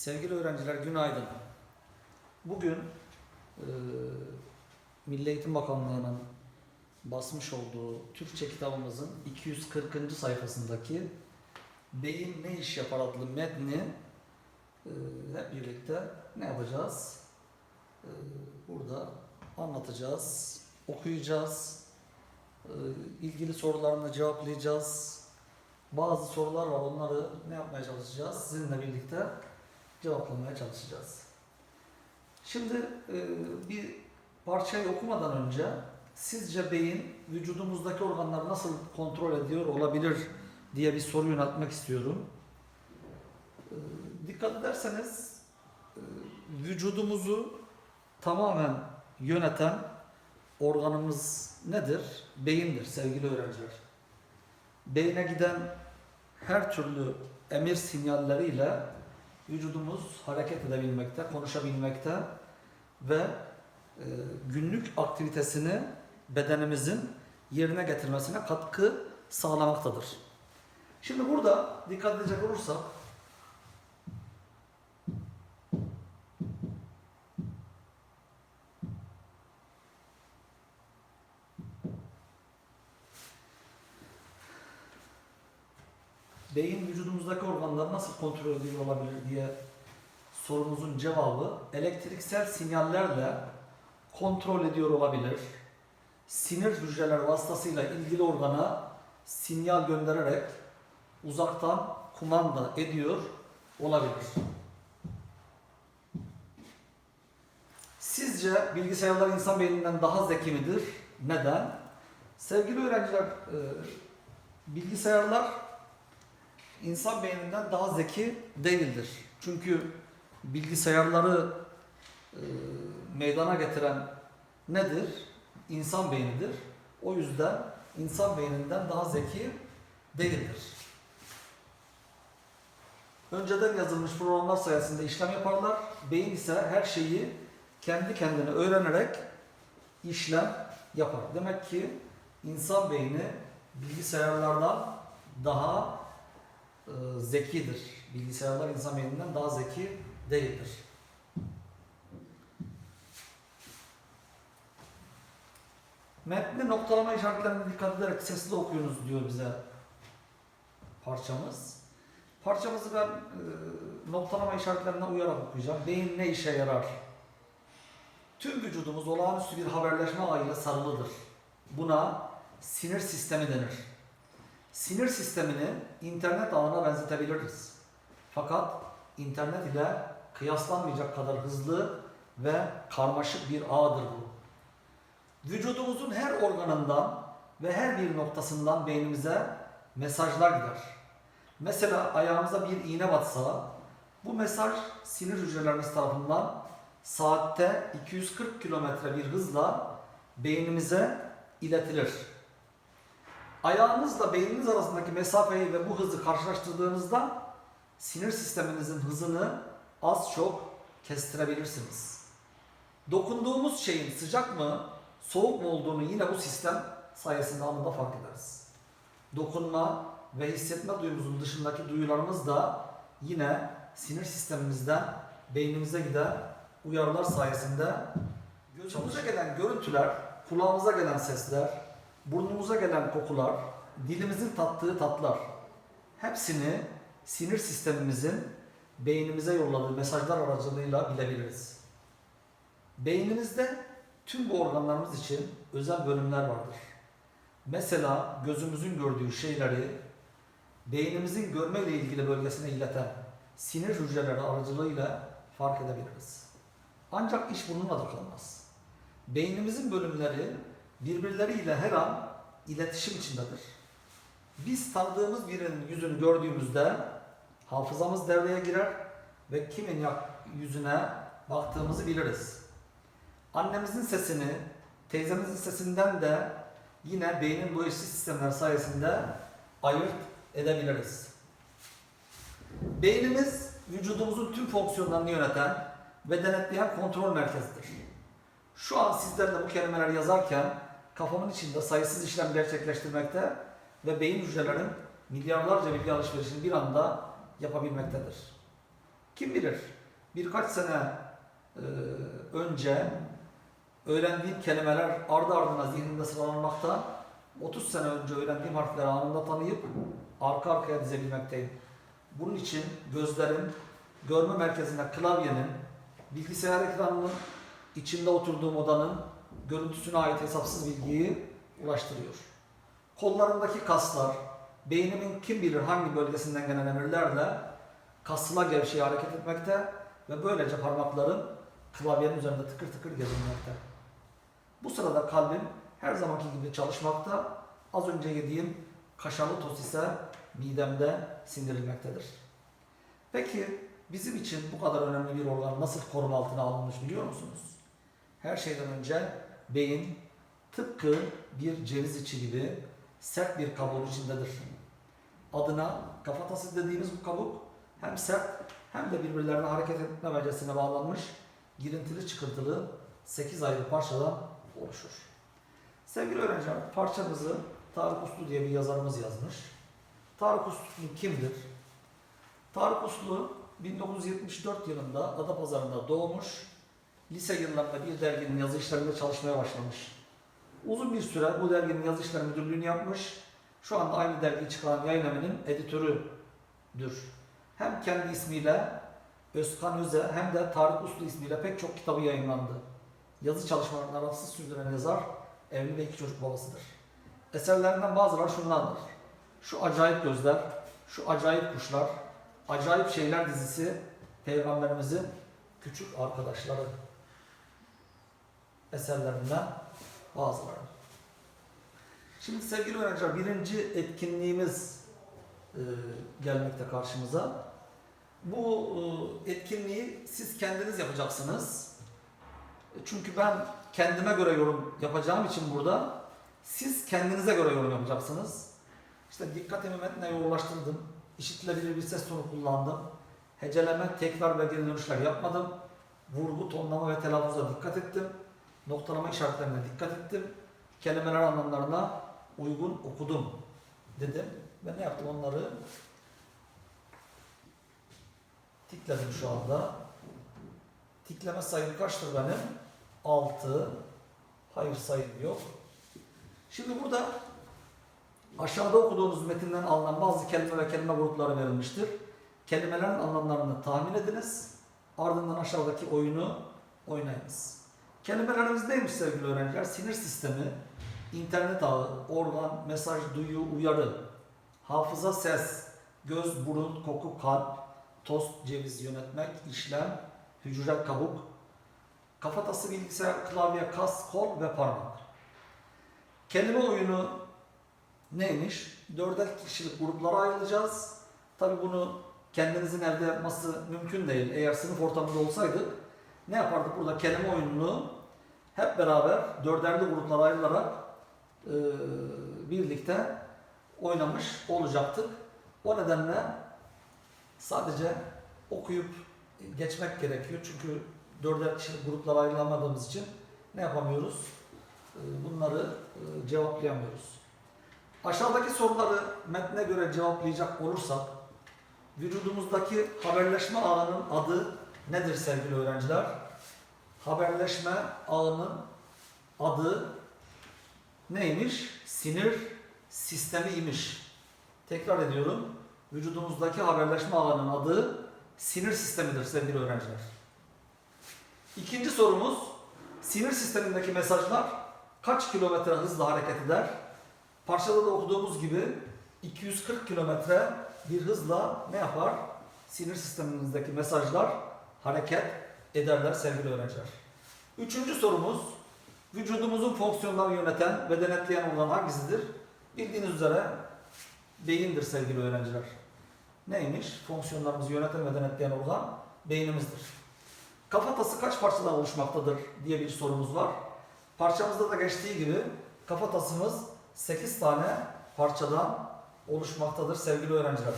Sevgili öğrenciler günaydın. Bugün e, Milli Eğitim Bakanlığı'nın basmış olduğu Türkçe kitabımızın 240. sayfasındaki Beyin Ne İş Yapar adlı metni e, hep birlikte ne yapacağız? E, burada anlatacağız, okuyacağız, e, ilgili sorularını cevaplayacağız. Bazı sorular var onları ne yapmaya çalışacağız? Sizinle birlikte cevaplamaya çalışacağız. Şimdi e, bir parçayı okumadan önce sizce beyin vücudumuzdaki organları nasıl kontrol ediyor olabilir diye bir soru yöneltmek istiyorum. E, dikkat ederseniz e, vücudumuzu tamamen yöneten organımız nedir? Beyindir sevgili öğrenciler. Beyne giden her türlü emir sinyalleriyle vücudumuz hareket edebilmekte, konuşabilmekte ve e, günlük aktivitesini bedenimizin yerine getirmesine katkı sağlamaktadır. Şimdi burada dikkat edecek olursak beyin organları nasıl kontrol ediyor olabilir diye sorumuzun cevabı elektriksel sinyallerle kontrol ediyor olabilir. Sinir hücreler vasıtasıyla ilgili organa sinyal göndererek uzaktan kumanda ediyor olabilir. Sizce bilgisayarlar insan beyninden daha zeki midir? Neden? Sevgili öğrenciler, e, bilgisayarlar insan beyninden daha zeki değildir. Çünkü bilgisayarları e, meydana getiren nedir? İnsan beynidir. O yüzden insan beyninden daha zeki değildir. Önceden yazılmış programlar sayesinde işlem yaparlar. Beyin ise her şeyi kendi kendine öğrenerek işlem yapar. Demek ki insan beyni bilgisayarlardan daha e, zekidir. Bilgisayarlar insan beyninden daha zeki değildir. Metni noktalama işaretlerine dikkat ederek sesli okuyunuz diyor bize parçamız. Parçamızı ben e, noktalama işaretlerine uyarak okuyacağım. Beyin ne işe yarar? Tüm vücudumuz olağanüstü bir haberleşme ağıyla sarılıdır. Buna sinir sistemi denir. Sinir sistemini internet ağına benzetebiliriz. Fakat internet ile kıyaslanmayacak kadar hızlı ve karmaşık bir ağdır bu. Vücudumuzun her organından ve her bir noktasından beynimize mesajlar gider. Mesela ayağımıza bir iğne batsa bu mesaj sinir hücrelerimiz tarafından saatte 240 kilometre bir hızla beynimize iletilir. Ayağınızla beyniniz arasındaki mesafeyi ve bu hızı karşılaştırdığınızda sinir sisteminizin hızını az çok kestirebilirsiniz. Dokunduğumuz şeyin sıcak mı, soğuk mu olduğunu yine bu sistem sayesinde anında fark ederiz. Dokunma ve hissetme duyumuzun dışındaki duyularımız da yine sinir sistemimizden beynimize giden uyarılar sayesinde gözümüze gelen görüntüler, kulağımıza gelen sesler, burnumuza gelen kokular, dilimizin tattığı tatlar hepsini sinir sistemimizin beynimize yolladığı mesajlar aracılığıyla bilebiliriz. Beynimizde tüm bu organlarımız için özel bölümler vardır. Mesela gözümüzün gördüğü şeyleri beynimizin görme ile ilgili bölgesine ileten sinir hücreleri aracılığıyla fark edebiliriz. Ancak iş bununla da kalmaz. Beynimizin bölümleri birbirleriyle her an iletişim içindedir. Biz tanıdığımız birinin yüzünü gördüğümüzde hafızamız devreye girer ve kimin yüzüne baktığımızı biliriz. Annemizin sesini, teyzemizin sesinden de yine beynin bu eşli sistemler sayesinde ayırt edebiliriz. Beynimiz vücudumuzun tüm fonksiyonlarını yöneten ve denetleyen kontrol merkezidir. Şu an sizlerle bu kelimeleri yazarken kafamın içinde sayısız işlem gerçekleştirmekte ve beyin hücrelerin milyarlarca bilgi alışverişini bir anda yapabilmektedir. Kim bilir birkaç sene e, önce öğrendiğim kelimeler ardı ardına zihnimde sıralanmakta 30 sene önce öğrendiğim harfleri anında tanıyıp arka arkaya dizebilmekteyim. Bunun için gözlerim görme merkezine klavyenin, bilgisayar ekranının içinde oturduğum odanın görüntüsüne ait hesapsız bilgiyi ulaştırıyor. Kollarımdaki kaslar, beynimin kim bilir hangi bölgesinden gelen emirlerle kasıla gevşeye hareket etmekte ve böylece parmaklarım klavyenin üzerinde tıkır tıkır gezinmekte. Bu sırada kalbim her zamanki gibi çalışmakta, az önce yediğim kaşarlı tost ise midemde sindirilmektedir. Peki bizim için bu kadar önemli bir organ nasıl koruma altına alınmış biliyor musunuz? Her şeyden önce beyin tıpkı bir ceviz içi gibi sert bir kabuğun içindedir. Adına kafatası dediğimiz bu kabuk hem sert hem de birbirlerine hareket etme becesine bağlanmış girintili çıkıntılı 8 ayrı parçadan oluşur. Sevgili öğrenciler, parçamızı Tarık Uslu diye bir yazarımız yazmış. Tarık Uslu kimdir? Tarık Uslu 1974 yılında Adapazarı'nda doğmuş. Lise yıllarında bir derginin yazı işlerinde çalışmaya başlamış. Uzun bir süre bu derginin yazı işleri müdürlüğünü yapmış. Şu anda aynı dergiyi çıkaran yayın evinin editörüdür. Hem kendi ismiyle Özkan Öze hem de Tarık Uslu ismiyle pek çok kitabı yayınlandı. Yazı çalışmalarını aralıksız sürdüren yazar, evli ve iki çocuk babasıdır. Eserlerinden bazıları şunlardır. Şu acayip gözler, şu acayip kuşlar, acayip şeyler dizisi Peygamberimizin küçük arkadaşları eserlerinden bazıları. Şimdi sevgili öğrenciler birinci etkinliğimiz e, gelmekte karşımıza. Bu e, etkinliği siz kendiniz yapacaksınız. E, Çünkü ben kendime göre yorum yapacağım için burada siz kendinize göre yorum yapacaksınız. İşte dikkatimi metne yoğunlaştırdım. İşitilebilir bir ses tonu kullandım. Heceleme, tekrar ve geri dönüşler yapmadım. Vurgu, tonlama ve telaffuza dikkat ettim. Noktalama işaretlerine dikkat ettim. Kelimeler anlamlarına uygun okudum dedim. Ve ne yaptım onları? Tikledim şu anda. Tikleme sayım kaçtır benim? 6. Hayır sayım yok. Şimdi burada aşağıda okuduğunuz metinden alınan bazı kelime ve kelime grupları verilmiştir. Kelimelerin anlamlarını tahmin ediniz. Ardından aşağıdaki oyunu oynayınız. Kelimelerimiz neymiş sevgili öğrenciler? Sinir sistemi, internet ağı, organ, mesaj, duyu, uyarı, hafıza, ses, göz, burun, koku, kalp, tost, ceviz, yönetmek, işlem, hücre, kabuk, kafatası, bilgisayar, klavye, kas, kol ve parmak. Kelime oyunu neymiş? Dörder kişilik gruplara ayrılacağız. Tabi bunu kendinizin evde yapması mümkün değil. Eğer sınıf ortamında olsaydık ne yapardık burada kelime oyununu hep beraber dörderli gruplara ayrılarak e, birlikte oynamış olacaktık. O nedenle sadece okuyup geçmek gerekiyor. Çünkü dörder kişilik gruplara ayrılamadığımız için ne yapamıyoruz? E, bunları e, cevaplayamıyoruz. Aşağıdaki soruları metne göre cevaplayacak olursak vücudumuzdaki haberleşme ağının adı nedir sevgili öğrenciler? Haberleşme ağının adı neymiş? Sinir sistemi imiş. Tekrar ediyorum. Vücudumuzdaki haberleşme ağının adı sinir sistemidir sevgili öğrenciler. İkinci sorumuz sinir sistemindeki mesajlar kaç kilometre hızla hareket eder? Parçada da okuduğumuz gibi 240 kilometre bir hızla ne yapar? Sinir sistemimizdeki mesajlar hareket ederler sevgili öğrenciler. Üçüncü sorumuz, vücudumuzun fonksiyonlarını yöneten ve denetleyen organ hangisidir? Bildiğiniz üzere beyindir sevgili öğrenciler. Neymiş? Fonksiyonlarımızı yöneten ve denetleyen organ beynimizdir. Kafatası kaç parçadan oluşmaktadır diye bir sorumuz var. Parçamızda da geçtiği gibi kafatasımız 8 tane parçadan oluşmaktadır sevgili öğrenciler.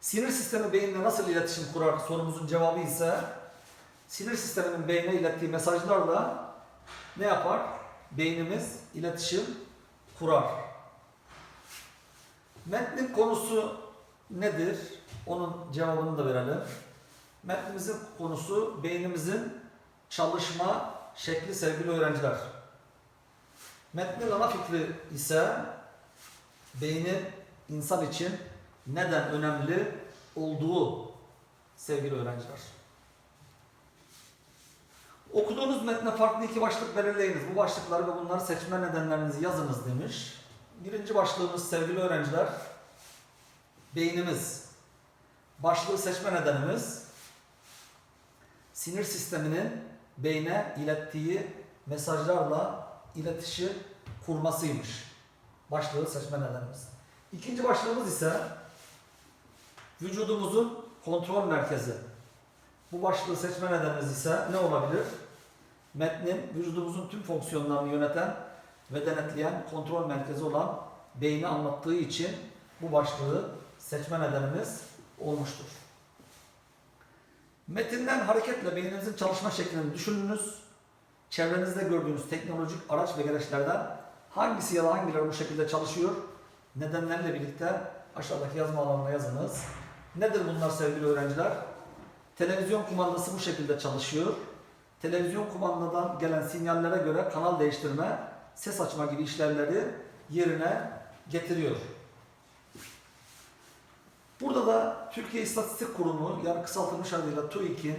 Sinir sistemi beyinle nasıl iletişim kurar sorumuzun cevabı ise sinir sisteminin beyne ilettiği mesajlarla ne yapar? Beynimiz iletişim kurar. Metnin konusu nedir? Onun cevabını da verelim. Metnimizin konusu beynimizin çalışma şekli sevgili öğrenciler. Metnin ana fikri ise beynin insan için neden önemli olduğu sevgili öğrenciler. Okuduğunuz metne farklı iki başlık belirleyiniz. Bu başlıkları ve bunları seçme nedenlerinizi yazınız demiş. Birinci başlığımız sevgili öğrenciler, beynimiz. Başlığı seçme nedenimiz, sinir sisteminin beyne ilettiği mesajlarla iletişim kurmasıymış. Başlığı seçme nedenimiz. İkinci başlığımız ise vücudumuzun kontrol merkezi. Bu başlığı seçme nedenimiz ise ne olabilir? Metnin vücudumuzun tüm fonksiyonlarını yöneten ve denetleyen kontrol merkezi olan beyni anlattığı için bu başlığı seçme nedenimiz olmuştur. Metinden hareketle beyninizin çalışma şeklini düşününüz. Çevrenizde gördüğünüz teknolojik araç ve gereçlerden hangisi ya da hangileri bu şekilde çalışıyor? Nedenlerle birlikte aşağıdaki yazma alanına yazınız. Nedir bunlar sevgili öğrenciler? Televizyon kumandası bu şekilde çalışıyor. Televizyon kumandadan gelen sinyallere göre kanal değiştirme, ses açma gibi işlevleri yerine getiriyor. Burada da Türkiye İstatistik Kurumu yani kısaltılmış adıyla TÜİK'in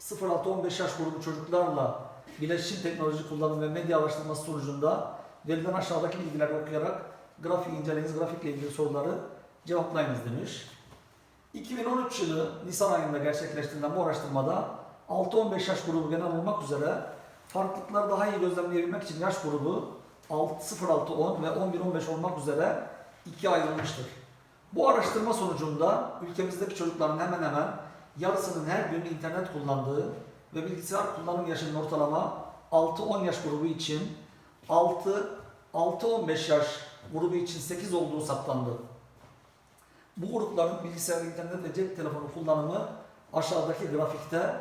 0-6-15 yaş grubu çocuklarla bileşim teknoloji kullanım ve medya araştırması sonucunda verilen aşağıdaki bilgileri okuyarak grafiği inceleyiniz, grafikle ilgili soruları cevaplayınız demiş. 2013 yılı Nisan ayında gerçekleştirilen bu araştırmada 6-15 yaş grubu genel olmak üzere farklılıkları daha iyi gözlemleyebilmek için yaş grubu 0-6-10 ve 11-15 olmak üzere ikiye ayrılmıştır. Bu araştırma sonucunda ülkemizdeki çocukların hemen hemen yarısının her gün internet kullandığı ve bilgisayar kullanım yaşının ortalama 6-10 yaş grubu için 6-15 yaş grubu için 8 olduğu saptandı. Bu grupların bilgisayar, internet ve cep telefonu kullanımı aşağıdaki grafikte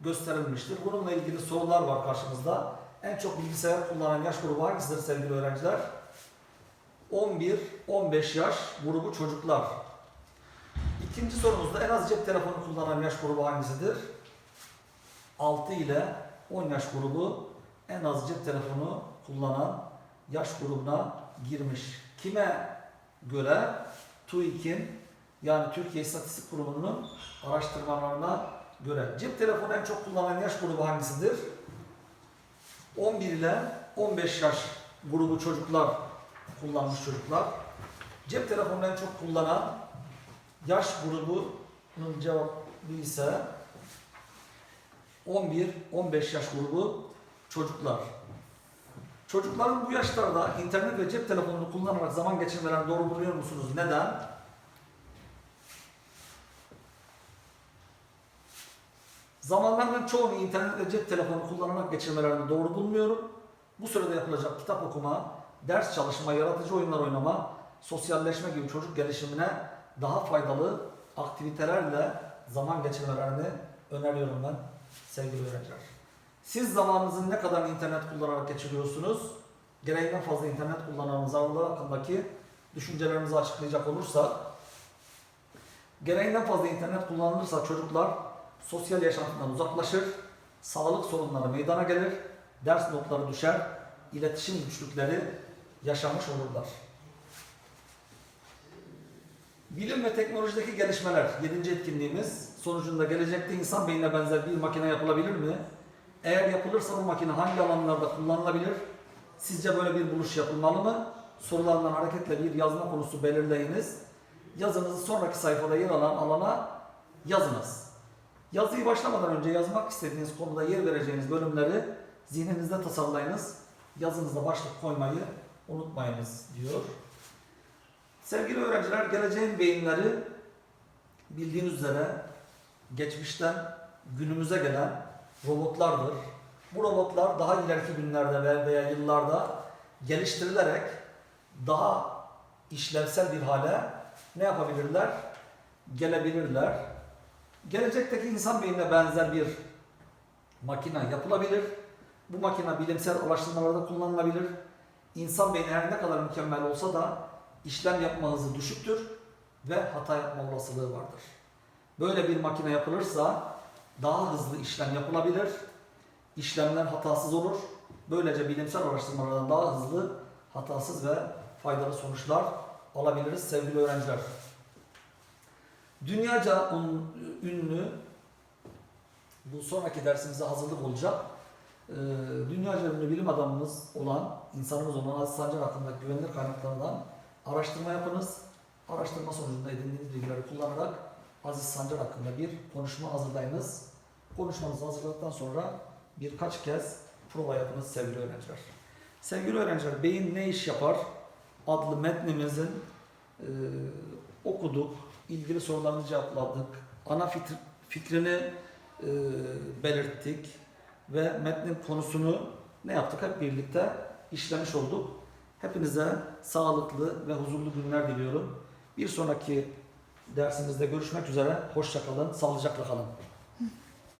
gösterilmiştir. Bununla ilgili sorular var karşımızda. En çok bilgisayar kullanan yaş grubu hangisidir sevgili öğrenciler? 11-15 yaş grubu çocuklar. İkinci sorumuzda en az cep telefonu kullanan yaş grubu hangisidir? 6 ile 10 yaş grubu en az cep telefonu kullanan yaş grubuna girmiş. Kime göre? TÜİK'in yani Türkiye İstatistik Kurumu'nun araştırmalarına göre. Cep telefonu en çok kullanan yaş grubu hangisidir? 11 ile 15 yaş grubu çocuklar kullanmış çocuklar. Cep telefonunu en çok kullanan yaş grubunun cevabı ise 11-15 yaş grubu çocuklar. Çocukların bu yaşlarda internet ve cep telefonunu kullanarak zaman geçirmelerini doğru buluyor musunuz? Neden? Zamanlarının çoğunu internet ve cep telefonu kullanarak geçirmelerini doğru bulmuyorum. Bu sürede yapılacak kitap okuma, ders çalışma, yaratıcı oyunlar oynama, sosyalleşme gibi çocuk gelişimine daha faydalı aktivitelerle zaman geçirmelerini öneriyorum ben sevgili öğrenciler. Siz zamanınızı ne kadar internet kullanarak geçiriyorsunuz? Gereğinden fazla internet kullananın zararları hakkındaki düşüncelerimizi açıklayacak olursak, gereğinden fazla internet kullanılırsa çocuklar sosyal yaşantından uzaklaşır, sağlık sorunları meydana gelir, ders notları düşer, iletişim güçlükleri yaşamış olurlar. Bilim ve teknolojideki gelişmeler 7. etkinliğimiz sonucunda gelecekte insan beynine benzer bir makine yapılabilir mi? Eğer yapılırsa bu makine hangi alanlarda kullanılabilir? Sizce böyle bir buluş yapılmalı mı? Sorularından hareketle bir yazma konusu belirleyiniz. Yazınızı sonraki sayfada yer alan alana yazınız. Yazıyı başlamadan önce yazmak istediğiniz konuda yer vereceğiniz bölümleri zihninizde tasarlayınız. Yazınızda başlık koymayı unutmayınız diyor. Sevgili öğrenciler, geleceğin beyinleri bildiğiniz üzere geçmişten günümüze gelen robotlardır. Bu robotlar daha ileriki günlerde ve- veya yıllarda geliştirilerek daha işlevsel bir hale ne yapabilirler? Gelebilirler. Gelecekteki insan beynine benzer bir makine yapılabilir. Bu makine bilimsel araştırmalarda kullanılabilir. İnsan beyni her ne kadar mükemmel olsa da işlem yapma hızı düşüktür. ve hata yapma olasılığı vardır. Böyle bir makine yapılırsa daha hızlı işlem yapılabilir, işlemler hatasız olur. Böylece bilimsel araştırmalardan daha hızlı, hatasız ve faydalı sonuçlar alabiliriz sevgili öğrenciler. Dünyaca ünlü bu sonraki dersimize hazırlık olacak. Ee, dünyaca ünlü bilim adamımız olan, insanımız olan Aziz Sancar hakkındaki güvenilir kaynaklardan araştırma yapınız. Araştırma sonucunda edindiğiniz bilgileri kullanarak Aziz Sancar hakkında bir konuşma hazırlayınız. Konuşmanızı hazırladıktan sonra birkaç kez prova yapınız sevgili öğrenciler. Sevgili öğrenciler, beyin ne iş yapar adlı metnimizin e, okuduk, ilgili sorularını cevapladık, ana fikr- fikrini e, belirttik ve metnin konusunu ne yaptık hep birlikte işlemiş olduk. Hepinize sağlıklı ve huzurlu günler diliyorum. Bir sonraki dersimizde görüşmek üzere. Hoşça kalın, sağlıcakla kalın.